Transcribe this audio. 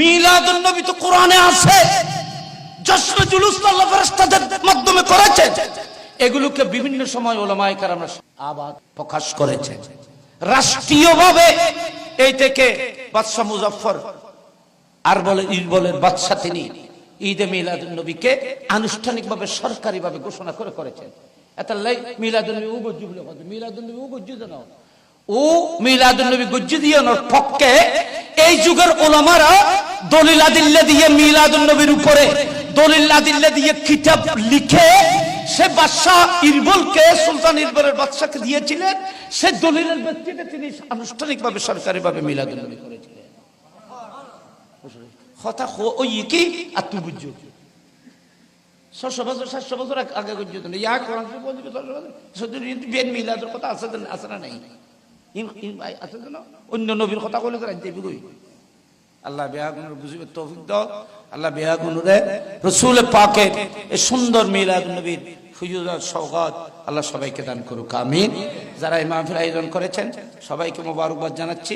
মিলাদুন নবী তো কোরআনে আছে। জশ্ন জুলুস আল্লাহ ফেরেশতাদের মাধ্যমে করেছেন এগুলোকে বিভিন্ন সময় ওলামায়ে কেরামরা আবাদ প্রকাশ করেছে। রাষ্ট্রীয়ভাবে এই থেকে মুজাফফর আর বলে ঈদ তিনি ঈদে মিলাদুন নবীকে আনুষ্ঠানিকভাবে সরকারিভাবে ঘোষণা করে করেছেন এত লাই মিলাদুন নবী ও গজ্জু বলে কথা মিলাদুন নবী ও গজ্জু ও মিলাদুন নবী গজ্জু পক্ষে এই যুগের ওলামারা দলিল আদিল্লা দিয়ে মিলাদুন নবীর উপরে, দলিল আদিল্লা দিয়ে কিতাব লিখে সে বাদশাহ ইরবলকে সুলতান ইরবলের বাদশাকে দিয়েছিলেন। সে দলিলের ব্যক্তিতে তিনি আনুষ্ঠানিকভাবে, সরকারিভাবে মিলাদুন নবী করেছিলেন। কথা ওই কি? আর তুই বুঝছ বছর, সাতশো বছর আগে ইয়া মিলাদের কথা আছে না- নাই? না? অন্য নবীর কথা কই আল্লাহ বেহা গুনুর বুঝবে তৌফিক দাও। আল্লাহ বেহা গুনুরে রসুল পাকে এই সুন্দর মিলাদ নবীর ফুজুদার সৌগত আল্লাহ সবাইকে দান করুক, আমিন। যারা এই মাহফিল আয়োজন করেছেন, সবাইকে মোবারকবাদ জানাচ্ছি।